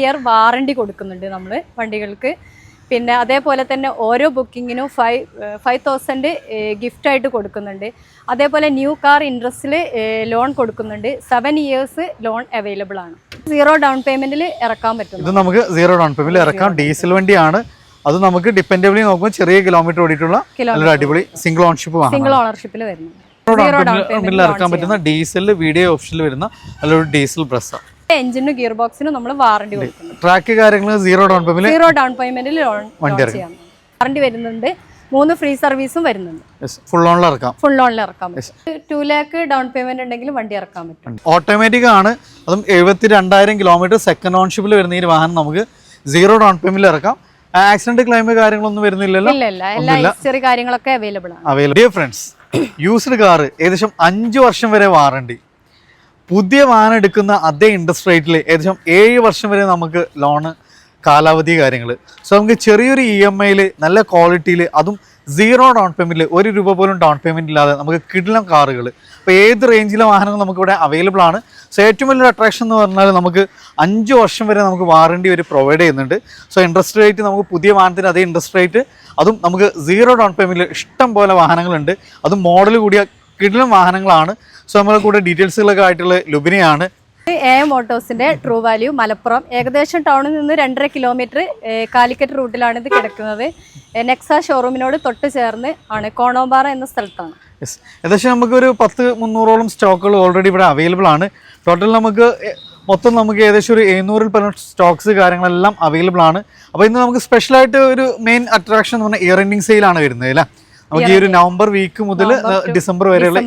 Year warranty കൊടുക്കുന്നുണ്ട് നമ്മൾ വണ്ടികൾക്ക്. പിന്നെ അതേപോലെ തന്നെ ഓരോ ബുക്കിങ്ങിനും ഫൈവ് ഫൈവ് തൗസൻഡ് ഗിഫ്റ്റായിട്ട് കൊടുക്കുന്നുണ്ട്. അതേപോലെ ന്യൂ കാർ ഇൻട്രസ്റ്റിൽ ലോൺ കൊടുക്കുന്നുണ്ട്. സെവൻ ഇയേഴ്സ് ലോൺ അവൈലബിൾ ആണ്. സീറോ ഡൗൺ പേയ്മെന്റിൽ ഇറക്കാൻ പറ്റും ഇത് നമുക്ക് സീറോ ഡൗൺ പേയ്മെന്റ് ഇറക്കാം. ഡീസൽ വണ്ടിയാണ്. അത് നമുക്ക് ഡിപ്പെൻഡബിളി നോക്കുമ്പോൾ ചെറിയ കിലോമീറ്റർ ഓടിയിട്ടുള്ള നല്ലൊരു അടിപൊളി സിംഗിൾ ഓണർഷിപ്പ് സിംഗിൾ ഓണർഷിപ്പിൽ വരുന്നു പേയ്മെന്റിൽ ഇറക്കാൻ പറ്റുന്ന ഡീസലിൽ വീഡിയോ ഓപ്ഷനിൽ വരുന്ന നല്ലൊരു ഡീസൽ ബ്രസ്സാണ് എഞ്ചിനും ഗിയർ ബോക്സിനും നമ്മൾ വാറണ്ടി കൊടുക്കുന്നു. ട്രാക്ക് കാര്യങ്ങൾ zero down payment zero down പേയ്മെന്റിൽ loan ചെയ്യാം. വാറണ്ടി വരുന്നുണ്ട്. മൂന്ന് ഫ്രീ സർവീസും വരുന്നുണ്ട്. ഫുൾ ഓണിൽ ഇറക്കാം. ഫുൾ ഓണിൽ ഇറക്കാം. ടു ലാക്ക് ഡൗൺ പേയ്മെന്റ് ഉണ്ടെങ്കിൽ വണ്ടി ഇറക്കാൻ പറ്റും. ഓട്ടോമാറ്റിക് ആണ്. അതും എഴുപത്തി രണ്ടായിരം കിലോമീറ്റർ സെക്കൻഡ് ഓൺഷിപ്പിൽ വരുന്ന ഈ വാഹനം നമുക്ക് സീറോ ഡൗൺ പേയ്മെന്റിൽ ഇറക്കാം. ആക്സിഡന്റ് ക്ലെയിം കാര്യങ്ങളൊന്നും വരുന്നില്ലല്ലോ? എല്ലാ ഹിസ്റ്ററി കാര്യങ്ങളൊക്കെ അവൈലബിൾ ആണ്. Available dear friends used car ഏകദേശം അഞ്ച് വർഷം വരെ വാറണ്ടി പുതിയ വാഹനം എടുക്കുന്ന അതേ ഇൻട്രസ്റ്റ് റേറ്റിൽ ഏകദേശം ഏഴ് വർഷം വരെ നമുക്ക് ലോണ് കാലാവധി കാര്യങ്ങൾ. സോ നമുക്ക് ചെറിയൊരു ഇ എം ഐയിൽ നല്ല ക്വാളിറ്റിയിൽ അതും സീറോ ഡൗൺ പേയ്മെന്റിൽ ഒരു രൂപ പോലും ഡൗൺ പേയ്മെന്റ് ഇല്ലാതെ നമുക്ക് കിടിലം കാറുകൾ അപ്പോൾ ഏത് റേഞ്ചിലെ വാഹനങ്ങൾ നമുക്കിവിടെ അവൈലബിൾ ആണ്. സോ ഏറ്റവും വലിയൊരു അട്രാക്ഷൻ എന്ന് പറഞ്ഞാൽ നമുക്ക് അഞ്ച് വർഷം വരെ നമുക്ക് വാറണ്ടി ഒരു പ്രൊവൈഡ് ചെയ്യുന്നുണ്ട്. സോ ഇൻട്രസ്റ്റ് റേറ്റ് നമുക്ക് പുതിയ വാഹനത്തിന് അതേ ഇൻട്രസ്റ്റ് റേറ്റ് അതും നമുക്ക് സീറോ ഡൗൺ പേയ്മെന്റിൽ ഇഷ്ടം പോലെ വാഹനങ്ങളുണ്ട്. അതും മോഡൽ കൂടിയ കിടിലം വാഹനങ്ങളാണ്. സോ നമ്മളെ കൂടെ ഡീറ്റെയിൽസുകളൊക്കെ ആയിട്ടുള്ള ലുബിനെയാണ്. എ എം ഓട്ടോസിന്റെ ട്രൂ വാല്യൂ മലപ്പുറം. ഏകദേശം ടൗണിൽ നിന്ന് രണ്ടര കിലോമീറ്റർ കാലിക്കറ്റ് റൂട്ടിലാണ് ഇത് കിടക്കുന്നത്. നെക്സ ഷോറൂമിനോട് തൊട്ട് ചേർന്ന് ആണ് കോണോമ്പാറ എന്ന സ്ഥലത്താണ്. യെസ് ഏകദേശം നമുക്കൊരു പത്ത് മുന്നൂറോളം സ്റ്റോക്കുകൾ ഓൾറെഡി ഇവിടെ അവൈലബിൾ ആണ്. ടോട്ടൽ നമുക്ക് മൊത്തം നമുക്ക് ഏകദേശം ഒരു എഴുന്നൂറിൽ പരം സ്റ്റോക്സ് കാര്യങ്ങളെല്ലാം അവൈലബിൾ ആണ്. അപ്പോൾ ഇന്ന് നമുക്ക് സ്പെഷ്യലായിട്ട് ഒരു മെയിൻ അട്രാക്ഷൻ എന്ന് പറഞ്ഞാൽ ഇയർ എൻഡിങ് സെയിലാണ് വരുന്നത് അല്ലേ? നമുക്ക് ഈ ഒരു നവംബർ വീക്ക് മുതൽ ഡിസംബർ വരെയുള്ള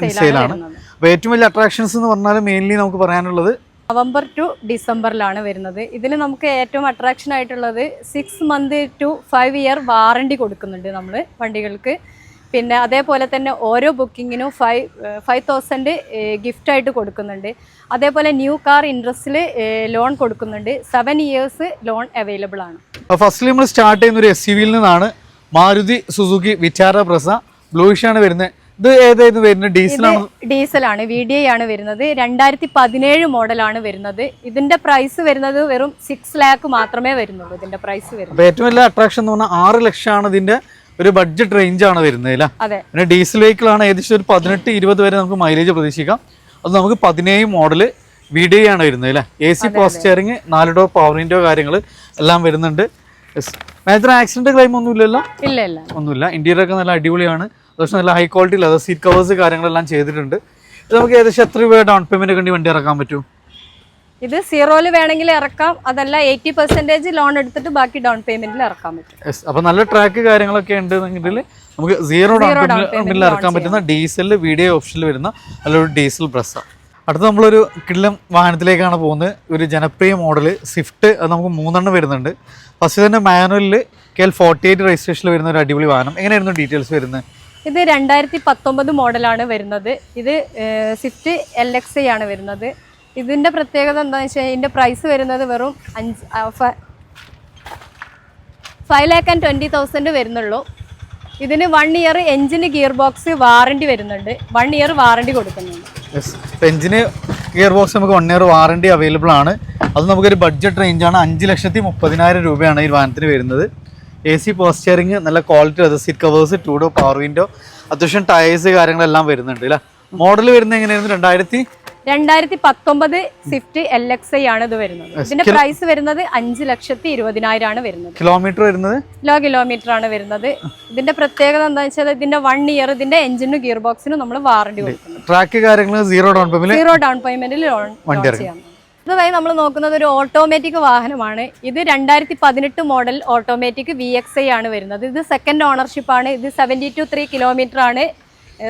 സെയിലാണ് അപ്പോൾ ഏറ്റവും വലിയ അട്രാക്ഷൻസ് എന്ന് പറഞ്ഞാൽ മെയിൻലി നമുക്ക് പറയാനുള്ളത് നവംബർ ടു ഡിസംബറിലാണ് വരുന്നത്. ഇതിൽ നമുക്ക് ഏറ്റവും അട്രാക്ഷൻ ആയിട്ടുള്ളത് six month to five year warranty കൊടുക്കുന്നുണ്ട് നമ്മൾ വണ്ടികൾക്ക്. പിന്നെ അതേപോലെ തന്നെ ഓരോ ബുക്കിങ്ങിനും ഫൈവ് ഫൈവ് തൗസൻഡ് ഗിഫ്റ്റായിട്ട് കൊടുക്കുന്നുണ്ട്. അതേപോലെ ന്യൂ കാർ ഇൻട്രസ്റ്റിൽ ലോൺ കൊടുക്കുന്നുണ്ട്. സെവൻ ഇയേഴ്സ് ലോൺ അവൈലബിൾ ആണ്. ഫസ്റ്റ് നമ്മൾ സ്റ്റാർട്ട് ചെയ്യുന്ന ഒരു എസ് യു വിയിൽ നിന്നാണ് മാരുതി സുസുക്കി വിറ്റാര പ്രസ ബ്ലൂഷാണ് വരുന്നത്. ഇത് ഏതായിരുന്നു വരുന്നത്? ഡീസലാണ്? ഡീസലാണ് വി ഡി ഐ ആണ് വരുന്നത്. രണ്ടായിരത്തി പതിനേഴ് മോഡലാണ് വരുന്നത്. ഇതിന്റെ പ്രൈസ് വരുന്നത് വെറും സിക്സ് ലാക്ക് മാത്രമേ വരുന്നുള്ളൂ ഇതിന്റെ പ്രൈസ് വരുന്നത്. ഏറ്റവും വലിയ അട്രാക്ഷൻ എന്ന് പറഞ്ഞാൽ ആറ് ലക്ഷമാണ് ഇതിന്റെ ഒരു ബഡ്ജറ്റ് റേഞ്ച് ആണ് വരുന്നത് അല്ലേ? അതെ. പിന്നെ ഡീസൽ വെഹിക്കിൾ ആണ് ഏകദേശം ഒരു പതിനെട്ട് ഇരുപത് വരെ നമുക്ക് മൈലേജ് പ്രതീക്ഷിക്കാം. അത് നമുക്ക് പതിനേഴ് മോഡൽ വി ഡി ഐ ആണ് വരുന്നത് അല്ലേ? എ സി പോസ്റ്റിയറിങ് നാല് ഡോർ പവർ വിൻഡോ കാര്യങ്ങൾ എല്ലാം വരുന്നുണ്ട്. മാത്ര ആക്സിഡന്റ് ക്ലെയിം ഒന്നും ഇല്ലല്ലോ ഇല്ല ഇല്ല. ഒന്നുമില്ല. ഇന്റീരിയർ ഒക്കെ നല്ല അടിപൊളിയാണ്. അത്യാവശ്യം നല്ല high quality leather seat covers കാര്യങ്ങളെല്ലാം ചെയ്തിട്ടുണ്ട്. ഇത് നമുക്ക് ഏകദേശം എത്ര രൂപ ഡൗൺ പേയ്മെന്റ് കണ്ടി വണ്ടി ഇറക്കാൻ പറ്റും? ഇത് സീറോയിൽ വേണമെങ്കിൽ ഇറക്കാം. അതല്ല എയ്റ്റി പെർസെന്റേജ് ലോൺ എടുത്തിട്ട് ബാക്കി ഡൗൺ പേയ്മെന്റിൽ ഇറക്കാൻ പറ്റും. അപ്പൊ നല്ല ട്രാക്ക് കാര്യങ്ങളൊക്കെ ഉണ്ടെന്നുണ്ടെങ്കിൽ നമുക്ക് സീറോ ഡൗൺ പേയ്മെന്റിൽ ഇറക്കാൻ പറ്റുന്ന ഡീസൽ വീഡിയോ ഓപ്ഷനിൽ വരുന്ന നല്ലൊരു ഡീസൽ ബ്രസ്സാണ് അടുത്ത നമ്മളൊരു കിള്ളം വാഹനത്തിലേക്കാണ് പോകുന്നത്. ഒരു ജനപ്രിയ മോഡൽ സ്വിഫ്റ്റ്. അത് നമുക്ക് മൂന്നെണ്ണം വരുന്നുണ്ട്. ഫസ്റ്റ് തന്നെ മാനുവലിൽ കെ എൽ ഫോർട്ടി എയ്റ്റ് രജിസ്ട്രേഷനിൽ വരുന്ന ഒരു അടിപൊളി വാഹനം. എങ്ങനെയായിരുന്നു ഡീറ്റെയിൽസ് വരുന്നത്? ഇത് രണ്ടായിരത്തി പത്തൊമ്പത് മോഡലാണ് വരുന്നത്. ഇത് സ്വിഫ്റ്റ് എൽ എക്സ് ആണ് വരുന്നത്. ഇതിന്റെ പ്രത്യേകത എന്താണെന്ന് വെച്ചാൽ ഇതിന്റെ പ്രൈസ് വരുന്നത് വെറും അഞ്ച് five lakh and twenty thousand വരുന്നുള്ളൂ. ഇതിന് വൺ ഇയർ എഞ്ചിന് ഗിയർ ബോക്സ് വാറണ്ടി വരുന്നുണ്ട്. വൺ ഇയർ വാറണ്ടി കൊടുക്കുന്നുണ്ട്. എഞ്ചിന് ഗിയർ ബോക്സ് നമുക്ക് വൺ ഇയർ വാറണ്ടി അവൈലബിൾ ആണ്. അത് നമുക്കൊരു ബഡ്ജറ്റ് റേഞ്ചാണ് അഞ്ച് ലക്ഷത്തി മുപ്പതിനായിരം രൂപയാണ് ഈ വാഹനത്തിന് വരുന്നത്. എ സി പോസ്റ്റിയറിങ് നല്ല ക്വാളിറ്റി അത് seat covers two door power window അത്യാവശ്യം ടയേഴ്സ് കാര്യങ്ങളെല്ലാം വരുന്നുണ്ട് അല്ലേ? മോഡൽ വരുന്നത് എങ്ങനെയായിരുന്നു? രണ്ടായിരത്തി രണ്ടായിരത്തി പത്തൊമ്പത് സ്വിഫ്റ്റ് എൽ എക്സ് ഐ ആണ് ഇത് വരുന്നത്. ഇതിന്റെ പ്രൈസ് വരുന്നത് അഞ്ച് ലക്ഷത്തി ഇരുപതിനായിരം ആണ് വരുന്നത്. കിലോമീറ്റർ വരുന്നത്? ലോ കിലോമീറ്റർ ആണ് വരുന്നത്. ഇതിന്റെ പ്രത്യേകത എന്താ വെച്ചാൽ ഇതിന്റെ വൺ ഇയർ ഇതിന്റെ എഞ്ചിനും ഗിയർ ബോക്സിനും നമ്മൾ വാറണ്ടി കൊടുക്കുന്നു. ട്രാക്ക് കാര്യങ്ങൾ zero down payment zero down പേയ്മെന്റിൽ loan ചെയ്യാം. ഇതുവഴി നമ്മൾ നോക്കുന്നത് ഒരു ഓട്ടോമാറ്റിക് വാഹനമാണ്. ഇത് രണ്ടായിരത്തി പതിനെട്ട് model automatic V X I ആണ് വരുന്നത്. ഇത് സെക്കൻഡ് ഓണർഷിപ്പ് ആണ്. ഇത് സെവന്റി ടു ത്രീ കിലോമീറ്റർ ആണ്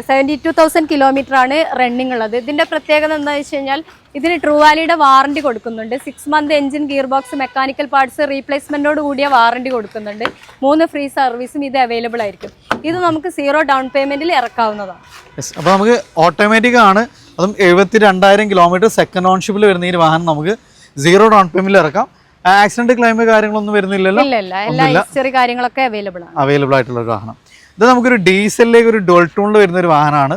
സെവന്റി ടു തൗസൻഡ് കിലോമീറ്റർ ആണ് റണ്ണിങ് ഉള്ളത്. ഇതിന്റെ പ്രത്യേകത എന്താണെന്ന് വെച്ച് കഴിഞ്ഞാൽ ഇതിന് ട്രൂ വാലിയുടെ വാറണ്ടി കൊടുക്കുന്നുണ്ട്. Six month engine gear box mechanical parts റീപ്ലേസ്മെന്റോട് കൂടിയ വാറണ്ടി കൊടുക്കുന്നുണ്ട്. മൂന്ന് ഫ്രീ സർവീസും ഇത് അവൈലബിൾ ആയിരിക്കും. ഇത് നമുക്ക് സീറോ ഡൗൺ പേയ്മെന്റിൽ ഇറക്കാവുന്നതാണ്. അപ്പോൾ നമുക്ക് ഓട്ടോമാറ്റിക് ആണ്. അതും എഴുപത്തി രണ്ടായിരം കിലോമീറ്റർ സെക്കൻഡ് ഓൺഷിപ്പിൽ വരുന്ന ഈ വാഹനം നമുക്ക് സീറോ ഡൗൺ പേയ്മെന്റിൽ ഇറക്കാം. ആക്സിഡന്റ് ക്ലെയിം കാര്യങ്ങളൊന്നും വരുന്നില്ലല്ലോ? ഇല്ല ഇല്ല. എല്ലാ ഹിസ്റ്ററി കാര്യങ്ങളൊക്കെ അവൈലബിൾ ആണ്. അവൈലബിൾ ആയിട്ടുള്ള ഒരു വാഹനം. ഇത് നമുക്കൊരു ഡീസലിലേക്ക് ഒരു ഡോൾ ടൂണിൽ വരുന്ന ഒരു വാഹനമാണ്.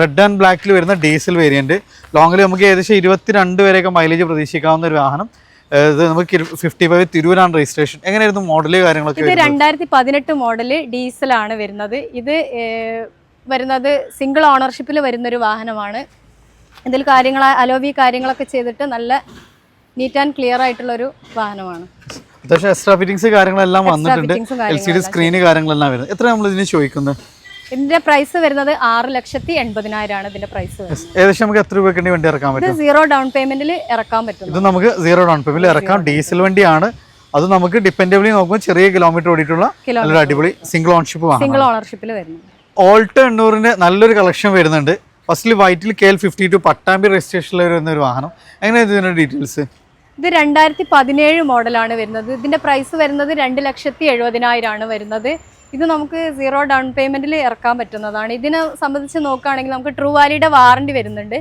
റെഡ് ആൻഡ് ബ്ലാക്കിൽ വരുന്ന ഡീസൽ വേരിയന്റ് ലോങ്ങിൽ നമുക്ക് ഏകദേശം ഇരുപത്തിരണ്ട് വരെയൊക്കെ മൈലേജ് പ്രതീക്ഷിക്കാവുന്ന ഒരു വാഹനം. ഇത് നമുക്ക് ഫിഫ്റ്റി ഫൈവ് തിരൂരാണ് രജിസ്ട്രേഷൻ എങ്ങനെയായിരുന്നു മോഡൽ കാര്യങ്ങളൊക്കെ ഇത് രണ്ടായിരത്തി പതിനെട്ട് മോഡൽ ഡീസലാണ് വരുന്നത്. ഇത് വരുന്നത് സിംഗിൾ ഓണർഷിപ്പിൽ വരുന്നൊരു വാഹനമാണ്. ഇതിൽ കാര്യങ്ങൾ അലോവി കാര്യങ്ങളൊക്കെ ചെയ്തിട്ട് നല്ല നീറ്റ് ആൻഡ് ക്ലിയർ ആയിട്ടുള്ളൊരു വാഹനമാണ്. അത്യാവശ്യം എക്സ്ട്രാ ഫിറ്റിംഗ്സ് കാര്യങ്ങളെല്ലാം വന്നിട്ടുണ്ട്. എൽ സി ഡി സ്ക്രീന് കാര്യങ്ങളെല്ലാം വരുന്നത്. എത്ര നമ്മൾ ഇതിന് ചോദിക്കുന്നത്? ഇതിന്റെ പ്രൈസ് വരുന്നത് ആറ് ലക്ഷത്തി എൺപതിനായിരമാണ് ഇതിന്റെ പ്രൈസ് ഏകദേശം നമുക്ക് എത്ര രൂപയ്ക്ക് വേണ്ടി ഇറക്കാൻ പറ്റും? സീറോ ഡൗൺ പേയ്മെന്റിൽ ഇറക്കാൻ പറ്റും ഇത് നമുക്ക് സീറോ ഡൗൺ പേയ്മെന്റ് ഇറക്കാം. ഡീസൽ വണ്ടിയാണ്. അത് നമുക്ക് ഡിപ്പെൻഡബിളി നോക്കുമ്പോൾ ചെറിയ കിലോമീറ്റർ ഓടിയിട്ടുള്ള നല്ലൊരു അടിപൊളി സിംഗിൾ വാങ്ങാം സിംഗിൾ ഓണർഷിപ്പിൽ വരുന്നത്. ഓൾട്ടോ എണ്ണൂറിന്റെ നല്ലൊരു കളക്ഷൻ വരുന്നുണ്ട്. ഫസ്റ്റിൽ വൈറ്റിൽ K L fifty two Pattambi രജിസ്ട്രേഷനിൽ വരുന്ന ഒരു വാഹനം. എങ്ങനെയാണ് ഇതിന്റെ ഡീറ്റെയിൽസ് ഇത് രണ്ടായിരത്തി പതിനേഴ് മോഡലാണ് വരുന്നത്. ഇതിന്റെ പ്രൈസ് വരുന്നത് രണ്ട് ലക്ഷത്തി എഴുപതിനായിരമാണ് വരുന്നത്. ഇത് നമുക്ക് സീറോ ഡൗൺ പേയ്മെന്റിൽ ഇറക്കാൻ പറ്റുന്നതാണ്. ഇതിനെ സംബന്ധിച്ച് നോക്കുകയാണെങ്കിൽ നമുക്ക് ട്രൂ വാലിയുടെ വാറണ്ടി വരുന്നുണ്ട്.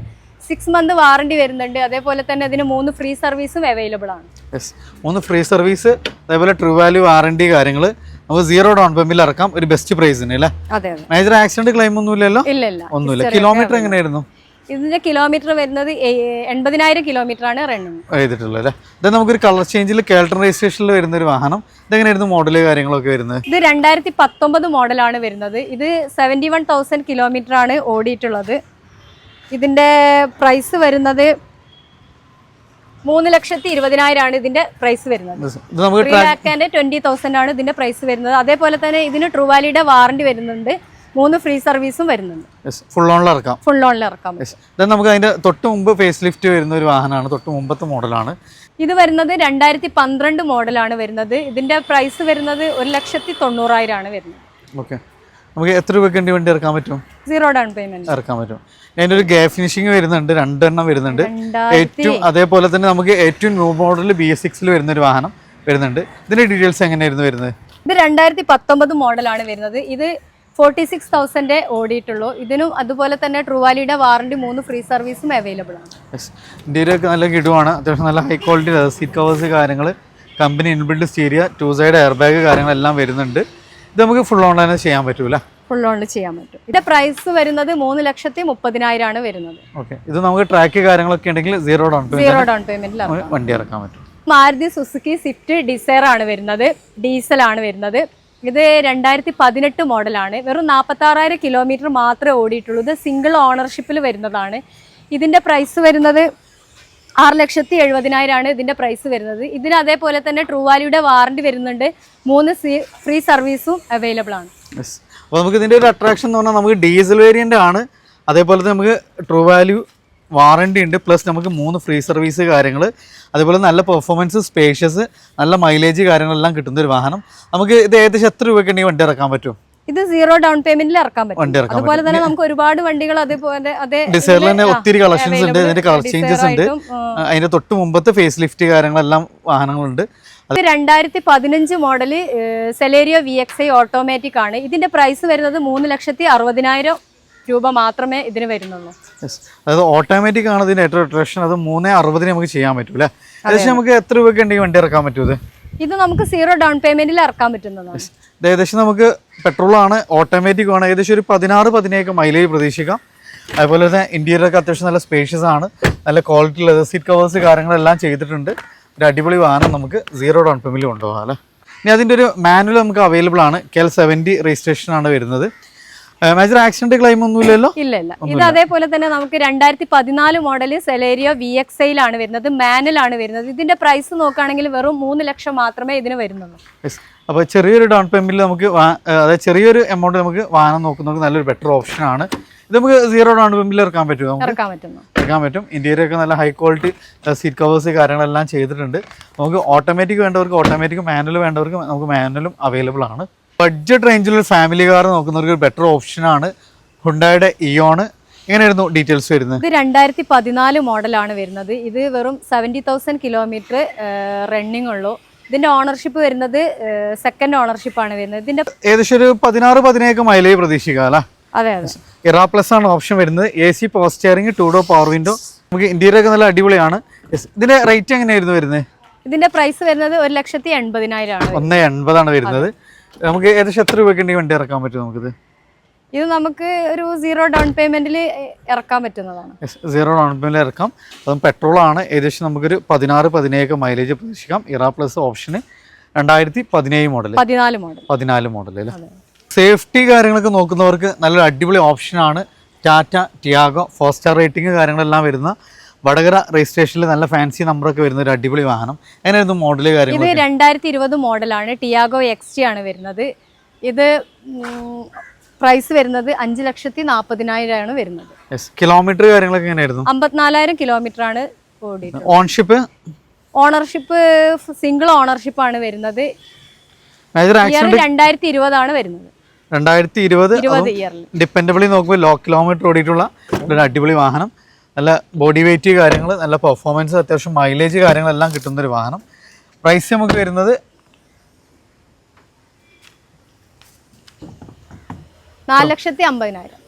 സിക്സ് മന്ത് വാറണ്ടി വരുന്നുണ്ട്. അതേപോലെ തന്നെ അതിന് മൂന്ന് ഫ്രീ സർവീസും അവൈലബിൾ ആണ്. യെസ് മൂന്ന് ഫ്രീ സർവീസ് അതേപോലെ ട്രൂ വാല്യൂ വാറണ്ടി കാര്യങ്ങൾ നമുക്ക് സീറോ ഡൗൺ പേയ്മെന്റിൽ ഇറക്കാം. ഒരു ബെസ്റ്റ് പ്രൈസിന് അല്ലേ? മേജർ ആക്സിഡന്റ് ക്ലെയിം ഒന്നുമില്ലല്ലോ? ഇല്ലല്ലോ. ഇല്ല ഒന്നുമില്ല. കിലോമീറ്റർ എങ്ങനെയായിരുന്നു? ഇതിന്റെ കിലോമീറ്റർ വരുന്നത് എൺപതിനായിരം കിലോമീറ്റർ ആണ് റണ്ണിങ് എഴുതിട്ടുള്ളത് അല്ലേ? ഇത് നമുക്കൊരു കളർ ചേഞ്ചിൽ കേൾട്ടൺ രജിസ്ട്രേഷനിൽ വരുന്ന ഒരു വാഹനം. ഇതെങ്ങനെയായിരുന്നു മോഡൽ കാര്യങ്ങളൊക്കെ വരുന്നത്? ഇത് രണ്ടായിരത്തി പത്തൊമ്പത് മോഡലാണ് വരുന്നത്. ഇത് സെവന്റി വൺ തൗസൻഡ് കിലോമീറ്റർ ആണ് ഓടിയിട്ടുള്ളത്. ഇതിന്റെ പ്രൈസ് വരുന്നത് മൂന്ന് ലക്ഷത്തി ഇരുപതിനായിരമാണ് ഇതിന്റെ പ്രൈസ് വരുന്നത്. ഇത് നമുക്ക് three lakh and twenty thousand ആണ് ഇതിന്റെ പ്രൈസ് വരുന്നത്. അതേപോലെ തന്നെ ഇതിന് ട്രൂവാലിയുടെ വാറണ്ടി വരുന്നുണ്ട്. മൂന്ന് ഫ്രീ സർവീസും വരുന്നുണ്ട്. ഫുൾ ഓണിൽ ഇറക്കാം. ഫുൾ ഓണിൽ ഇറക്കാം. നമുക്ക് അതിന്റെ തൊട്ട് മുമ്പ് ഫേസ് ലിഫ്റ്റ് വരുന്ന ഒരു വാഹനമാണ്. തൊട്ട് മുമ്പത്തെ മോഡലാണ്. ഇത് വരുന്നത് രണ്ടായിരത്തി പന്ത്രണ്ട് മോഡലാണ് വരുന്നത്. ഇതിന്റെ പ്രൈസ് വരുന്നത് ഒരു ലക്ഷത്തി തൊണ്ണൂറായിരമാണ് വരുന്നത്. ഓക്കെ നമുക്ക് എത്ര രൂപയ്ക്ക് വേണ്ടി വണ്ടി ഇറക്കാൻ പറ്റും? സീറോ ഡൗൺ പേയ്മെന്റ് ഇറക്കാൻ പറ്റും. അതിന്റെ ഒരു ഗ്യാ ഫിനിഷിംഗ് വരുന്നുണ്ട്. രണ്ടെണ്ണം വരുന്നുണ്ട്. ഏറ്റവും അതേപോലെ തന്നെ നമുക്ക് ഏറ്റവും ന്യൂ മോഡൽ ബി എസ് സിക്സിൽ വരുന്ന ഒരു വാഹനം വരുന്നുണ്ട്. ഇതിന്റെ ഡീറ്റെയിൽസ് എങ്ങനെയായിരുന്നു വരുന്നത്? ഇത് രണ്ടായിരത്തി പത്തൊമ്പത് മോഡലാണ് വരുന്നത്. ഇത് ഫോർട്ടി സിക്സ് തൗസൻഡ് ഓടിയിട്ടുള്ളൂ. ഇതിനും അതുപോലെ തന്നെ ട്രൂവാലിയുടെ വാറണ്ടി മൂന്ന് ഫ്രീ സർവീസും അവൈലബിൾ ആണ്. ഇന്ത്യയിലൊക്കെ നല്ല കിടുവാണ്. അത്യാവശ്യം നല്ല ഹൈ ക്വാളിറ്റി സീറ്റ് കവേഴ്സ് കാര്യങ്ങൾ company inbuilt stereo two side air bag കാര്യങ്ങളെല്ലാം വരുന്നുണ്ട്. ഇത് നമുക്ക് ഫുൾ ഓൺലൈൻ ചെയ്യാൻ പറ്റൂല? ഫുൾ ഓണിൽ ചെയ്യാൻ പറ്റും. ഇതിന്റെ പ്രൈസ് വരുന്നത് മൂന്ന് ലക്ഷത്തി മുപ്പതിനായിരം ആണ് വരുന്നത്. ഓക്കെ ഇത് നമുക്ക് ട്രാക്ക് കാര്യങ്ങളൊക്കെ ഉണ്ടെങ്കിൽ zero down payment zero down പേയ്മെന്റിൽ വണ്ടി ഇറക്കാൻ പറ്റും. മാരുതി സുസുക്കി സ്വിഫ്റ്റ് ഡിസയർ ആണ് വരുന്നത്. ഡീസൽ ആണ് വരുന്നത്. ഇത് രണ്ടായിരത്തി പതിനെട്ട് മോഡലാണ്. വെറും നാൽപ്പത്താറായിരം കിലോമീറ്റർ മാത്രമേ ഓടിയിട്ടുള്ളൂ. ഇത് സിംഗിൾ ഓണർഷിപ്പിൽ വരുന്നതാണ്. ഇതിന്റെ പ്രൈസ് വരുന്നത് ആറ് ലക്ഷത്തി എഴുപതിനായിരമാണ് ഇതിന്റെ പ്രൈസ് വരുന്നത്. ഇതിന് അതേപോലെ തന്നെ ട്രൂ വാലിയുടെ വാറണ്ടി വരുന്നുണ്ട്. മൂന്ന് ഫ്രീ സർവീസും അവൈലബിൾ ആണ്. അപ്പോൾ നമുക്ക് ഇതിന്റെ ഒരു അട്രാക്ഷൻ എന്ന് പറഞ്ഞാൽ നമുക്ക് ഡീസൽ വേരിയന്റ് ആണ്. അതേപോലെ തന്നെ നമുക്ക് ട്രൂ വാല്യൂ വാറണ്ടി ഉണ്ട്. പ്ലസ് നമുക്ക് മൂന്ന് ഫ്രീ സർവീസ് കാര്യങ്ങൾ അതുപോലെ നല്ല പെർഫോമൻസ് സ്പേഷ്യസ് നല്ല മൈലേജ് കാര്യങ്ങളെല്ലാം കിട്ടുന്ന ഒരു വാഹനം. നമുക്ക് ഇത് ഏകദേശം എത്ര രൂപയ്ക്ക് ഉണ്ടെങ്കിൽ വണ്ടി ഇറക്കാൻ പറ്റും? ഇത് സീറോ ഡൗൺ പേയ്മെന്റിൽ ഇറക്കാൻ പറ്റും. അതുപോലെ തന്നെ നമുക്ക് ഒരുപാട് വണ്ടികൾ അതേപോലെ അതെ ഡിസൈറിൽ തന്നെ ഒത്തിരി കളക്ഷൻസ് ഉണ്ട്. അതിന്റെ ഇതിന്റെ കളർ ചേഞ്ചസ് ഉണ്ട്. അതിന്റെ തൊട്ട് മുമ്പത്തെ ഫേസ് ലിഫ്റ്റ് കാര്യങ്ങളെല്ലാം വാഹനങ്ങളുണ്ട്. ഇത് രണ്ടായിരത്തി പതിനഞ്ച് model Celerio V X I automatic ആണ്. ഇതിന്റെ പ്രൈസ് വരുന്നത് മൂന്ന് ലക്ഷത്തി അറുപതിനായിരം രൂപ മാത്രമേ ഇതിന് വരുന്നുള്ളൂ. അതായത് ഓട്ടോമാറ്റിക് ആണ് ഇതിന്റെ ഏറ്റവും അട്രാക്ഷൻ അത് മൂന്നേ അറുപതിന് നമുക്ക് ചെയ്യാൻ പറ്റും അല്ലേ? ഏകദേശം നമുക്ക് എത്ര രൂപയ്ക്ക് ഉണ്ടെങ്കിൽ വണ്ടി ഇറക്കാൻ പറ്റും ഇത്? നമുക്ക് സീറോ ഡൗൺ പേയ്മെന്റിൽ ഇറക്കാൻ പറ്റുന്നതാണ്. ഏകദേശം നമുക്ക് പെട്രോൾ ആണ് ഓട്ടോമാറ്റിക് ആണ്. ഏകദേശം ഒരു പതിനാറ് പതിനേഴ് മൈലേജ് പ്രതീക്ഷിക്കാം. അതുപോലെ തന്നെ ഇന്റീരിയറൊക്കെ അത്യാവശ്യം നല്ല സ്പേഷ്യസ് ആണ്. നല്ല ക്വാളിറ്റി ലെതർ സീറ്റ് കവേഴ്സ് കാര്യങ്ങളെല്ലാം ചെയ്തിട്ടുണ്ട്. ഒരു അടിപൊളി വാഹനം നമുക്ക് സീറോ ഡൗൺ പേയ്മെന്റിൽ കൊണ്ടുപോകാം അല്ലേ? ഇനി അതിന്റെ ഒരു മാനുവൽ നമുക്ക് അവൈലബിൾ ആണ്. കെ എൽ സെവന്റി രജിസ്ട്രേഷൻ ആണ് വരുന്നത്. മേജർ ആക്സിഡന്റ് ക്ലെയിം ഒന്നുമില്ലല്ലോ? ഇല്ല ഇല്ല. ഇത് അതേപോലെ തന്നെ നമുക്ക് രണ്ടായിരത്തി പതിനാല് മോഡൽ സെലേരിയോ വി എക്സ് ഐയിലാണ് വരുന്നത്. മാനുവൽ ആണ് വരുന്നത്. ഇതിന്റെ പ്രൈസ് നോക്കുകയാണെങ്കിൽ വെറും മൂന്ന് ലക്ഷം മാത്രമേ ഇതിന് വരുന്നുള്ളൂ. അപ്പൊ അപ്പോൾ ചെറിയൊരു ഡൗൺ പേമെന്റിൽ നമുക്ക് അതായത് ചെറിയൊരു എമൗണ്ട് നമുക്ക് വാഹനം നോക്കുന്നവർക്ക് നല്ലൊരു ബെറ്റർ ഓപ്ഷൻ ആണ്. ഇത് നമുക്ക് സീറോ ഡൗൺ പേയ്മെന്റിൽ ഇറക്കാൻ പറ്റുമോ ഇറക്കാൻ പറ്റുന്നു. ഇറക്കാൻ പറ്റും. ഇന്ത്യയിലൊക്കെ നല്ല ഹൈ ക്വാളിറ്റി സീറ്റ് കവേഴ്സ് കാര്യങ്ങളെല്ലാം ചെയ്തിട്ടുണ്ട്. നമുക്ക് ഓട്ടോമാറ്റിക് വേണ്ടവർക്ക് ഓട്ടോമാറ്റിക് മാനുവൽ വേണ്ടവർക്ക് നമുക്ക് മാനുവലും അവൈലബിൾ ആണ്. ബഡ്ജറ്റ് റേഞ്ചിലുള്ള ഫാമിലി കാർ നോക്കുന്നവർക്ക് ബെറ്റർ ഓപ്ഷനാണ് ഹുണ്ടായുടെ ഇയോണ് എങ്ങനെയായിരുന്നു ഡീറ്റെയിൽസ് വരുന്നത്? ഇത് രണ്ടായിരത്തി പതിനാല് മോഡലാണ് വരുന്നത്. ഇത് വെറും സെവന്റി തൗസൻഡ് കിലോമീറ്റർ റണ്ണിങ് ഉള്ളൂ. ഇതിന്റെ ഓണർഷിപ്പ് വരുന്നത് സെക്കൻഡ് ഓണർഷിപ്പ് ആണ് വരുന്നത്. ഇതിന്റെ ഏകദേശം ഒരു പതിനാറ് പതിനേഴ് മൈലേജ് പ്രതീക്ഷിക്കാം അല്ലേ? അതെ അതെ. ഇറാ പ്ലസ് ആണ് ഓപ്ഷൻ വരുന്നത്. A C power steering two door power window നമുക്ക് ഇന്ത്യയിലൊക്കെ നല്ല അടിപൊളിയാണ്. ഇതിന്റെ റേറ്റ് എങ്ങനെയായിരുന്നു വരുന്നത്? ഇതിന്റെ പ്രൈസ് വരുന്നത് ഒരു ലക്ഷത്തി എൺപതിനായിരമാണ് ഒന്ന് എൺപതാണ് വരുന്നത്. നമുക്ക് ഏകദേശം എത്ര രൂപയ്ക്ക് വണ്ടി ഇറക്കാൻ പറ്റും നമുക്കിത്? ഇത് നമുക്ക് ഒരു സീറോ ഡൗൺ പേയ്മെന്റിൽ ഇറക്കാൻ പറ്റുന്നതാണ്. സീറോ ഡൗൺ പേയ്മെന്റിൽ ഇറക്കാം. അതും പെട്രോൾ ആണ് ഏകദേശം നമുക്കൊരു പതിനാറ് പതിനേഴ് മൈലേജ് പ്രതീക്ഷിക്കാം. ഇറ പ്ലസ് ഓപ്ഷന് രണ്ടായിരത്തി പതിനേഴ് മോഡൽ പതിനാല് മോഡൽ പതിനാല് മോഡൽ അല്ലേ? സേഫ്റ്റി കാര്യങ്ങളൊക്കെ നോക്കുന്നവർക്ക് നല്ലൊരു അടിപൊളി ഓപ്ഷനാണ് Tata Tiago four star rating കാര്യങ്ങളെല്ലാം വരുന്ന വടകര രജിസ്ട്രേഷനിൽ നല്ല ഫാൻസി നമ്പർ ഒക്കെ വരുന്ന ഒരു അടിപൊളി വാഹനം. എങ്ങനെയായിരുന്നു മോഡൽ കാര്യങ്ങൾ ഇത് രണ്ടായിരത്തി ഇരുപത് മോഡലാണ് ടിയാഗോ എക്സ് ടി ആണ് വരുന്നത്. ഇത് പ്രൈസ് വരുന്നത് അഞ്ച് ലക്ഷത്തി നാൽപ്പതിനായിരമാണ് വരുന്നത് കിലോമീറ്റർ കാര്യങ്ങളൊക്കെ എങ്ങനെയായിരുന്നു അമ്പത്തിനാലായിരം കിലോമീറ്റർ ആണ് ഓടിയത് ഓൺഷിപ്പ് ഓണർഷിപ്പ് സിംഗിൾ ഓണർഷിപ്പ് ആണ് വരുന്നത്. രണ്ടായിരത്തി ഇരുപതാണ് വരുന്നത്. രണ്ടായിരത്തി ഇരുപത് ഡിപ്പെൻഡബിളി നോക്കുമ്പോൾ ലോ. കിലോമീറ്റർ ഓടിയിട്ടുള്ള ഒരു അടിപൊളി വാഹനം. നല്ല ബോഡി വെയിറ്റ് കാര്യങ്ങൾ നല്ല പെർഫോമൻസ് അത്യാവശ്യം മൈലേജ് കാര്യങ്ങളെല്ലാം കിട്ടുന്ന ഒരു വാഹനം. പ്രൈസ് നമുക്ക് വരുന്നത്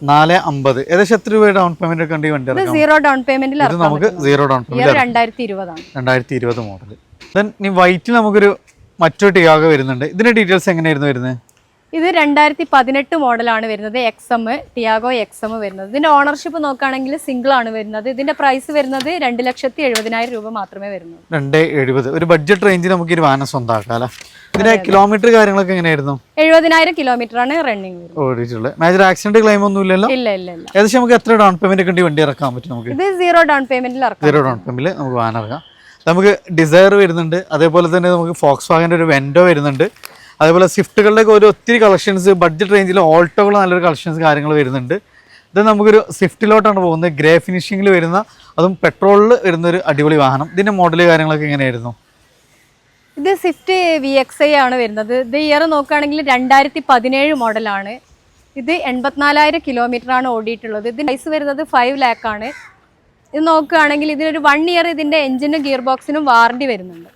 നാല് അമ്പത്. ഏകദേശം എത്ര രൂപ ഡൗൺ പേയ്മെന്റ് ഒക്കെ ഉണ്ട് ഈ വണ്ടി സീറോ ഡൗൺ പേയ്മെന്റിൽ ഇത് നമുക്ക് സീറോ ഡൗൺ പേയ്മെന്റ് രണ്ടായിരത്തി ഇരുപതാണ് രണ്ടായിരത്തി ഇരുപത് മോഡൽ ദെൻ ഇനി വൈറ്റിൽ നമുക്കൊരു മറ്റൊരു ടിയാഗ വരുന്നുണ്ട്. ഇതിന്റെ ഡീറ്റെയിൽസ് എങ്ങനെയായിരുന്നു വരുന്നത്? ഇത് രണ്ടായിരത്തി പതിനെട്ട് മോഡലാണ് വരുന്നത് X M Tiago X M വരുന്നത്. ഇതിന്റെ ഓണർഷിപ്പ് നോക്കുകയാണെങ്കിൽ സിംഗിൾ ആണ് വരുന്നത്. ഇതിന്റെ പ്രൈസ് വരുന്നത് രണ്ട് ലക്ഷത്തി എഴുപതിനായിരം രൂപ മാത്രമേ വരുന്നുള്ളൂ. രണ്ട് എഴുപത് ഒരു ബഡ്ജറ്റ് റേഞ്ചിൽ നമുക്ക് ഒരു വാഹനം സ്വന്തമാക്കാം അല്ലേ? ഇതിന്റെ കിലോമീറ്റർ കാര്യങ്ങളൊക്കെ എങ്ങനെയായിരുന്നു? എഴുപതിനായിരം കിലോമീറ്റർ ആണ് റണ്ണിങ് ഓടിയിട്ടുള്ളത്. മേജർ ആക്സിഡന്റ് ക്ലെയിം ഒന്നും ഇല്ലല്ലോ? ഇല്ല ഇല്ല ഇല്ല. ഏകദേശം നമുക്ക് എത്ര ഡൗൺ പേയ്മെന്റ് ഒക്കെ വണ്ടി ഇറക്കാൻ പറ്റും നമുക്ക്? ഇത് സീറോ ഡൗൺ പേയ്മെന്റിൽ ഇറക്കാം സീറോ ഡൗൺ പേയ്മെന്റിൽ നമുക്ക് വാഹനം ഇറക്കാം. നമുക്ക് ഡിസയർ വരുന്നുണ്ട്. അതേപോലെ തന്നെ നമുക്ക് ഫോക്സ് വാഗന്റെ ഒരു വെൻഡോ വരുന്നുണ്ട്. അതേപോലെ സ്വിഫ്റ്റുകളുടെ ഒക്കെ ഒരു ഒത്തിരി കളക്ഷൻസ് ബഡ്ജറ്റ് റേഞ്ചിൽ ഓൾട്ടോകൾ നല്ലൊരു കളക്ഷൻസ് കാര്യങ്ങൾ വരുന്നുണ്ട്. ഇത് നമുക്കൊരു സ്വിഫ്റ്റിലോട്ടാണ് പോകുന്നത്. ഗ്രേ ഫിനിഷിങ്ങിൽ വരുന്ന അതും പെട്രോളിൽ വരുന്ന ഒരു അടിപൊളി വാഹനം. ഇതിന്റെ മോഡൽ കാര്യങ്ങളൊക്കെ എങ്ങനെയായിരുന്നു? ഇത് സ്വിഫ്റ്റ് വി എക്സ് ഐ ആണ് വരുന്നത്. ഇത് ഇയർ നോക്കുകയാണെങ്കിൽ രണ്ടായിരത്തി പതിനേഴ് മോഡലാണ്. ഇത് എൺപത്തിനാലായിരം കിലോമീറ്റർ ആണ് ഓടിയിട്ടുള്ളത്. ഇത് പ്രൈസ് വരുന്നത് ഫൈവ് ലാക്ക് ആണ്. ഇത് നോക്കുകയാണെങ്കിൽ ഇതിനൊരു വൺ ഇയർ ഇതിന്റെ എഞ്ചിനും ഗിയർ ബോക്സിനും വാറണ്ടി വരുന്നുണ്ട്.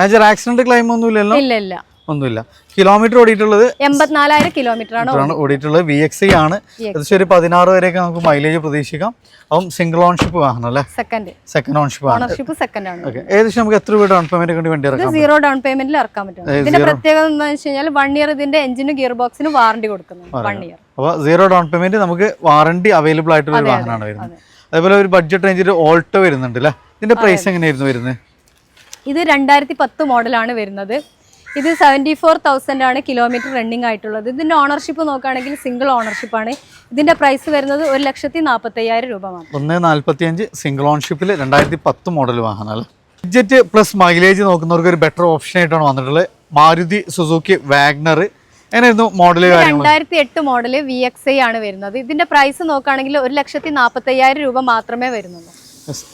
മേജർ ആക്സിഡന്റ് ക്ലെയിം ഒന്നും ഇല്ലല്ലോ ഇല്ല ഇല്ല. ഒന്നുമില്ല. കിലോമീറ്റർ ഓടിയിട്ടുള്ളത് എൺപത്തിനാലായിരം കിലോമീറ്റർ ആണ് ഓടിയിട്ടുള്ളത്. വി എക്സ് ആണ്. ഏകദേശം ഒരു പതിനാറ് വരെയൊക്കെ നമുക്ക് മൈലേജ് പ്രതീക്ഷിക്കാം. അപ്പം സിംഗിൾ ഓൺഷിപ്പ് വാഹനം അല്ലേ? Second second ownership ownership ownership second ആണ്. ഏകദേശം നമുക്ക് എത്ര രൂപ ഡൗൺ പേയ്മെന്റ് കൊണ്ട് വണ്ടി ഇറക്കാം സീറോ ഡൗൺ പേയ്മെന്റിൽ ഇറക്കാൻ പറ്റും. ഇതിന്റെ പ്രത്യേകത എന്താണെന്ന് വെച്ച് കഴിഞ്ഞാൽ വൺ ഇയർ ഇതിന്റെ എഞ്ചിന് ഗിയർ ബോക്സിന് വാറണ്ടി കൊടുക്കുന്നു. വൺ ഇയർ അപ്പോൾ സീറോ ഡൗൺ പേയ്മെന്റ് നമുക്ക് വാറണ്ടി അവൈലബിൾ ആയിട്ടുള്ള ഒരു വാഹനമാണ് വരുന്നത്. അതേപോലെ ഒരു ബഡ്ജറ്റ് റേഞ്ചിൽ ഓൾട്ടോ വരുന്നുണ്ട് അല്ലേ? ഇതിന്റെ പ്രൈസ് എങ്ങനെയായിരുന്നു വരുന്നത്? ഇത് രണ്ടായിരത്തി പത്ത് മോഡലാണ് വരുന്നത്. ഇത് സെവന്റി ഫോർ തൗസൻഡ് ആണ് കിലോമീറ്റർ റണ്ണിങ് ആയിട്ടുള്ളത്. ഇതിന്റെ ഓണർഷിപ്പ് നോക്കുകയാണെങ്കിൽ സിംഗിൾ ഓണർഷിപ്പ് ആണ്. ഇതിന്റെ പ്രൈസ് വരുന്നത് ഒരു ലക്ഷത്തി നാൽപ്പത്തയ്യായിരം രൂപ മാത്രം. ഒന്ന് നാല്പത്തി അഞ്ച് സിംഗിൾ ഓണർഷിപ്പിൽ രണ്ടായിരത്തി പത്ത് മോഡൽ വാഹനം ബഡ്ജറ്റ് പ്ലസ് മൈലേജ് നോക്കുന്നവർക്ക് ഒരു ബെറ്റർ ഓപ്ഷൻ ആയിട്ടാണ് വന്നിട്ടുള്ളത്. മാരുതി സുസുക്കി വാഗ്നർ മോഡൽ രണ്ടായിരത്തി എട്ട് മോഡൽ വി എക്സ് ഐ ആണ് വരുന്നത്. ഇതിന്റെ പ്രൈസ് നോക്കുകയാണെങ്കിൽ ഒരു ലക്ഷത്തി നാൽപ്പത്തയ്യായിരം രൂപ മാത്രമേ വരുന്നുള്ളൂ.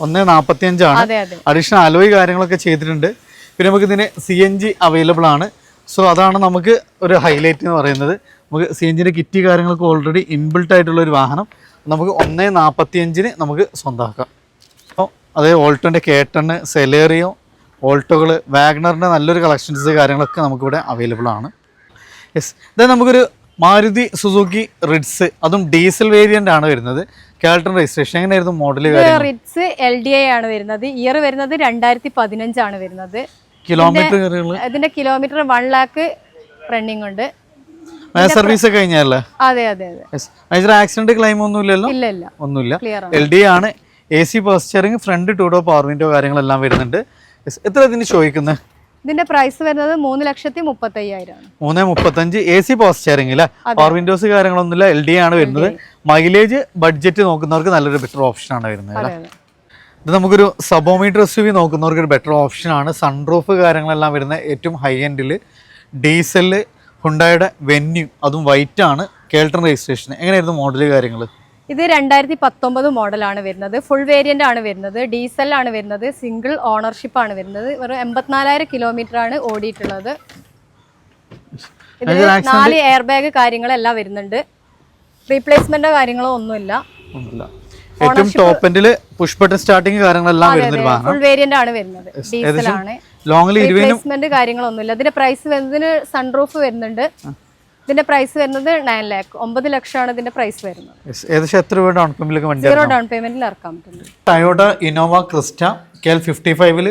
ഒന്ന് നാൽപ്പത്തി അഞ്ചാണ് അഡീഷണൽ അലോയ് കാര്യങ്ങളൊക്കെ ചെയ്തിട്ടുണ്ട്. പിന്നെ നമുക്ക് ഇതിന് സി എൻ ജി അവൈലബിൾ ആണ്. സോ അതാണ് നമുക്ക് ഒരു ഹൈലൈറ്റ് എന്ന് പറയുന്നത്. നമുക്ക് സി എൻ ജിന്റെ കിറ്റ് കാര്യങ്ങളൊക്കെ ഓൾറെഡി ഇൻബിൾട്ട് ആയിട്ടുള്ള ഒരു വാഹനം. നമുക്ക് ഒന്നേ നാൽപ്പത്തി അഞ്ചിന് നമുക്ക് സ്വന്തമാക്കാം. അപ്പോൾ അതേ ഓൾട്ടോന്റെ കേട്ടണ് സെലേറിയോ ഓൾട്ടോകൾ വാഗ്നറിന്റെ നല്ലൊരു കളക്ഷൻസ് കാര്യങ്ങളൊക്കെ നമുക്കിവിടെ അവൈലബിൾ ആണ്. യെസ് ഇത് നമുക്കൊരു മാരുതി സുസുക്കി റിഡ്സ് അതും ഡീസൽ വേരിയന്റ് ആണ് വരുന്നത്. കാൽട്ടൺ രജിസ്ട്രേഷൻ എങ്ങനെയായിരുന്നു model Ritz L D I ആണ് വരുന്നത്. ഇയർ വരുന്നത് രണ്ടായിരത്തി പതിനഞ്ചാണ് വരുന്നത്. കിലോമീറ്റർ ഇതിന്റെ കിലോമീറ്റർ വൺ ലാക്ക് റണ്ണിംഗ് ഉണ്ട്. സർവീസ് കഴിഞ്ഞല്ലേ? അതെ അതെ അതെ. ആക്സിഡന്റ് ക്ലെയിം ഒന്നും ഇല്ലല്ലോ? ഇല്ല ഇല്ല. ഒന്നുമില്ല. എൽ ഡി ആണ്. A C power steering front ടൂഡോ power window കാര്യങ്ങളെല്ലാം വരുന്നുണ്ട്. എത്ര ഇതിന് ചോദിക്കുന്നത് ഇതിന്റെ പ്രൈസ് വരുന്നത് മൂന്ന് ലക്ഷത്തി മുപ്പത്തയ്യായിരം മൂന്ന് മുപ്പത്തഞ്ച് എ സി പോസ്റ്ററിംഗ് അല്ലേ പവർ വിൻഡോസ് കാര്യങ്ങളൊന്നുമില്ല. എൽ ഡി ആണ് വരുന്നത്. മൈലേജ് ബഡ്ജറ്റ് നോക്കുന്നവർക്ക് നല്ലൊരു ബെറ്റർ ഓപ്ഷൻ ആണ് വരുന്നത് അല്ലേ? ഇത് നമുക്കൊരു സബോമീറ്റർ എസ് യു വി നോക്കുന്നവർക്ക് ഒരു ബെറ്റർ ഓപ്ഷൻ ആണ്. സൺറൂഫ് കാര്യങ്ങളെല്ലാം വരുന്ന ഏറ്റവും ഹൈ എൻഡിൽ ഡീസൽ ഹുണ്ടായുടെ വെന്യൂ അതും വൈറ്റ് ആണ്. കേൾട്ടൺ രജിസ്ട്രേഷൻ എങ്ങനെയായിരുന്നു മോഡൽ കാര്യങ്ങൾ ഇത് രണ്ടായിരത്തി പത്തൊമ്പത് മോഡലാണ് വരുന്നത്. ഫുൾ വേരിയന്റ് ആണ് വരുന്നത്. ഡീസൽ ആണ് വരുന്നത്. സിംഗിൾ ഓണർഷിപ്പ് ആണ് വരുന്നത്. വെറും എൺപത്തിനാലായിരം കിലോമീറ്റർ ആണ് ഓടിയിട്ടുള്ളത്. ഇതിൽ നാല് എയർ ബാഗ് കാര്യങ്ങളെല്ലാം വരുന്നുണ്ട്. റീപ്ലേസ്മെന്റോ കാര്യങ്ങളോ ഒന്നുമില്ല. ഏറ്റവും ടോപ്പ് എൻഡിൽ പുഷ് ബട്ടൺ സ്റ്റാർട്ടിംഗ് കാര്യങ്ങളെല്ലാം വരുന്ന ഒരു വാഹനം. ഫുൾ വേരിയന്റ് ആണ് വരുന്നത്. ഡീസൽ ആണ്. ലോങ്ങിൽ റിപ്ലേസ്മെന്റ് കാര്യങ്ങളൊന്നുമില്ല. ഇതിന്റെ പ്രൈസ് വരുന്നതിന് സൺറൂഫ് വരുന്നുണ്ട്. ഇതിന്റെ പ്രൈസ് വരുന്നത് നയൻ ലാക്ക് ഒമ്പത് ലക്ഷമാണ് ഇതിന്റെ പ്രൈസ് വരുന്നത്. ഏകദേശം എത്ര രൂപ ഡൗൺ പേയ്മെന്റിലേക്ക് വണ്ടി സീറോ ഡൗൺ പേയ്മെന്റിൽ ഇറക്കാൻ പറ്റുന്നത് Toyota Innova Crysta K L fifty ഫൈവിൽ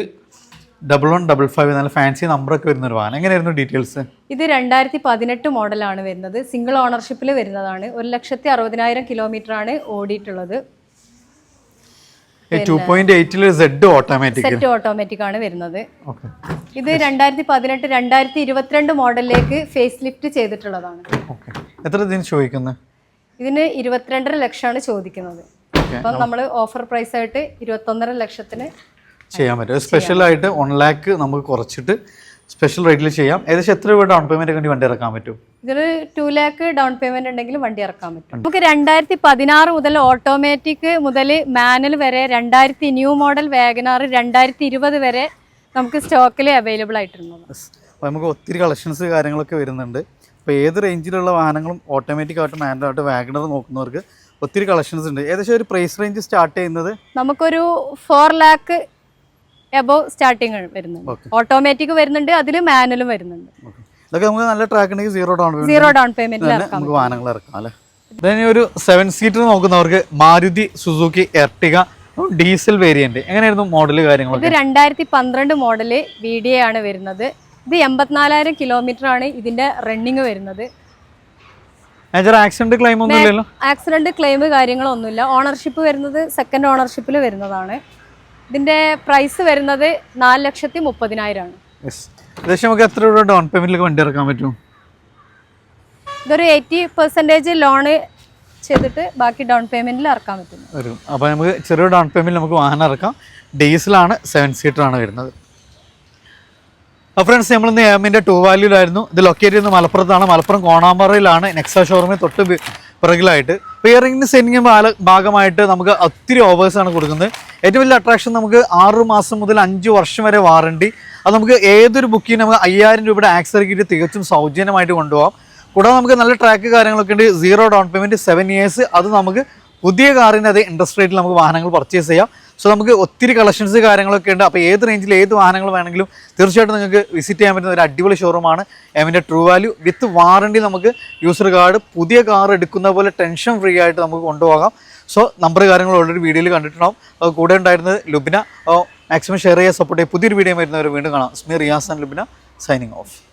ഡബിൾ വൺ ഡബിൾ ഫൈവ് നല്ല ഫാൻസി നമ്പറൊക്കെ വരുന്ന ഒരു വാഹനം. എങ്ങനെയായിരുന്നു ഡീറ്റെയിൽസ് ഇത് രണ്ടായിരത്തി പതിനെട്ട് മോഡലാണ് വരുന്നത്. സിംഗിൾ ഓണർഷിപ്പിൽ വരുന്നതാണ്. ഒരു ലക്ഷത്തി അറുപതിനായിരം കിലോമീറ്റർ ആണ് ഓടിയിട്ടുള്ളത് ടു പോയിന്റ് എയ്റ്റിൽ സെഡ് ഓട്ടോമാറ്റിക് സെറ്റ് ഓട്ടോമാറ്റിക് ആണ് വരുന്നത്. ഇത് രണ്ടായിരത്തി പതിനെട്ട് രണ്ടായിരത്തി ഇരുപത്തിരണ്ട് മോഡലിലേക്ക് ഫേസ് ലിഫ്റ്റ് ചെയ്തിട്ടുള്ളതാണ് എത്ര ഇതിന് ചോദിക്കുന്നത് ഇതിന് ഇരുപത്തിരണ്ടര ലക്ഷമാണ് ചോദിക്കുന്നത്. അപ്പം നമ്മൾ ഓഫർ പ്രൈസ് ആയിട്ട് ഇരുപത്തൊന്നര ലക്ഷത്തിന് ചെയ്യാൻ പറ്റും. സ്പെഷ്യൽ ആയിട്ട് വൺ ലാക്ക് നമുക്ക് കുറച്ചിട്ട് സ്പെഷ്യൽ റേറ്റിൽ ചെയ്യാം. ഏകദേശം എത്ര രൂപ ഡൗൺ പേയ്മെന്റ് വേണ്ടി വണ്ടി ഇറക്കാൻ പറ്റും? ഇതൊരു ടു ലാക്ക് ഡൗൺ പേയ്മെന്റ് ഉണ്ടെങ്കിൽ വണ്ടി ഇറക്കാൻ പറ്റും. നമുക്ക് രണ്ടായിരത്തി പതിനാറ് മുതൽ ഓട്ടോമാറ്റിക് മുതൽ മാനുവൽ വരെ രണ്ടായിരത്തി ന്യൂ മോഡൽ വാഗനാർ രണ്ടായിരത്തി ഇരുപത് വരെ നമുക്ക് സ്റ്റോക്കിൽ അവൈലബിൾ ആയിട്ടുണ്ട് അപ്പോൾ നമുക്ക് ഒത്തിരി കളക്ഷൻസ് കാര്യങ്ങളൊക്കെ വരുന്നുണ്ട്. അപ്പോൾ ഏത് റേഞ്ചിലുള്ള വാഹനങ്ങളും ഓട്ടോമാറ്റിക് ആയിട്ട് മാനുവൽ ആയിട്ട് വാഗണർ നോക്കുന്നവർക്ക് ഒത്തിരി കളക്ഷൻസ് ഉണ്ട്. ഏകദേശം ഒരു പ്രൈസ് റേഞ്ച് സ്റ്റാർട്ട് ചെയ്യുന്നത്? നമുക്കൊരു ഫോർ ലാക്ക് എബോവ് സ്റ്റാർട്ടിങ് വരുന്നുണ്ട്. ഓട്ടോമാറ്റിക് വരുന്നുണ്ട് അതിൽ മാനുവലും വരുന്നുണ്ട്. ഇതൊക്കെ നമുക്ക് നല്ല ട്രാക്ക് ഉണ്ടെങ്കിൽ zero down payment zero down payment നമുക്ക് വാഹനങ്ങൾ ഇറക്കാം അല്ലേ? ഇനി ഒരു seven seater നോക്കുന്നവർക്ക് Maruti Suzuki Ertiga diesel variant എങ്ങനെയായിരുന്നു മോഡൽ കാര്യങ്ങൾ ഇത് രണ്ടായിരത്തി പന്ത്രണ്ട് മോഡൽ വി ഡി എ ആണ് വരുന്നത്. ഇത് എൺപത്തിനാലായിരം കിലോമീറ്റർ ആണ് ഇതിന്റെ റണ്ണിങ് വരുന്നത്. മേജർ ആക്സിഡന്റ് ക്ലെയിം ഒന്നും ഇല്ലല്ലോ? ആക്സിഡന്റ് ക്ലെയിം കാര്യങ്ങളൊന്നുമില്ല. ഓണർഷിപ്പ് വരുന്നത് സെക്കൻഡ് ഓണർഷിപ്പിൽ വരുന്നതാണ്. ഇതിന്റെ പ്രൈസ് വരുന്നത് നാല് ലക്ഷത്തി മുപ്പതിനായിരമാണ് ഏകദേശം നമുക്ക് എത്ര രൂപ ഡൗൺ പേയ്മെന്റിലേക്ക് വണ്ടി ഇറക്കാൻ പറ്റും? ഇതൊരു എയ്റ്റി പെർസെന്റേജ് ലോണ് ചെയ്തിട്ട് ബാക്കി ഡൗൺ പേയ്മെന്റിൽ ഇറക്കാൻ പറ്റും. വരും. അപ്പോൾ നമുക്ക് ചെറിയ ഡൗൺ പേയ്മെന്റ് നമുക്ക് വാഹനം ഇറക്കാം. ഡീസലാണ് സെവൻ സീറ്റർ ആണ് വരുന്നത്. അപ്പോൾ ഫ്രണ്ട്സ് നമ്മളിന്ന് എമ്മിന്റെ ടൂ വാല്യൂലായിരുന്നു ഇത് ലൊക്കേറ്റ് ചെയ്യുന്നത് മലപ്പുറത്താണ്. മലപ്പുറം കോണാമ്പറയിലാണ്. നെക്സ ഷോറൂമിൽ തൊട്ട് പിറകിലായിട്ട്. പിയറിംഗിന് സെൻഡിങ് ഭാഗമായിട്ട് നമുക്ക് ഒത്തിരി ഓഫേഴ്സ് ആണ് കൊടുക്കുന്നത്. ഏറ്റവും വലിയ അട്രാക്ഷൻ നമുക്ക് ആറു മാസം മുതൽ അഞ്ച് വർഷം വരെ വാറണ്ടി അത് നമുക്ക് ഏതൊരു ബുക്കിംഗ് നമുക്ക് അയ്യായിരം രൂപയുടെ ആക്സറി കിറ്റ് തികച്ചും സൗജന്യമായിട്ട് കൊണ്ടുപോകാം കൂടാതെ നമുക്ക് നല്ല ട്രാക്ക് കാര്യങ്ങളൊക്കെ ഉണ്ട്. Zero down payment seven years അത് നമുക്ക് പുതിയ കാറിന് അതേ ഇൻട്രസ്റ്റ് റേറ്റിൽ നമുക്ക് വാഹനങ്ങൾ പർച്ചേസ് ചെയ്യാം. സോ നമുക്ക് ഒത്തിരി കളക്ഷൻസ് കാര്യങ്ങളൊക്കെ ഉണ്ട്. അപ്പോൾ ഏത് റേഞ്ചിൽ ഏത് വാഹനങ്ങൾ വേണമെങ്കിലും തീർച്ചയായിട്ടും നിങ്ങൾക്ക് വിസിറ്റ് ചെയ്യാൻ പറ്റുന്ന ഒരു അടിപൊളി ഷോറൂമാണ് എമിന്റെ ട്രൂ വാല്യൂ വിത്ത് വാറണ്ടി നമുക്ക് യൂസർ കാർഡ് പുതിയ കാർ എടുക്കുന്ന പോലെ ടെൻഷൻ ഫ്രീ ആയിട്ട് നമുക്ക് കൊണ്ടുപോകാം. സോ നമ്പർ കാര്യങ്ങൾ ഓൾറെഡി വീഡിയോയിൽ കണ്ടിട്ടുണ്ടാവും. കൂടെ ഉണ്ടായിരുന്നത് ലുബിന. മാക്സിമം ഷെയർ ചെയ്യാൻ സപ്പോർട്ട് ചെയ്യുക പുതിയൊരു വീഡിയോ വരുന്നവർ വീണ്ടും കാണാം. Sameer and Lubina signing off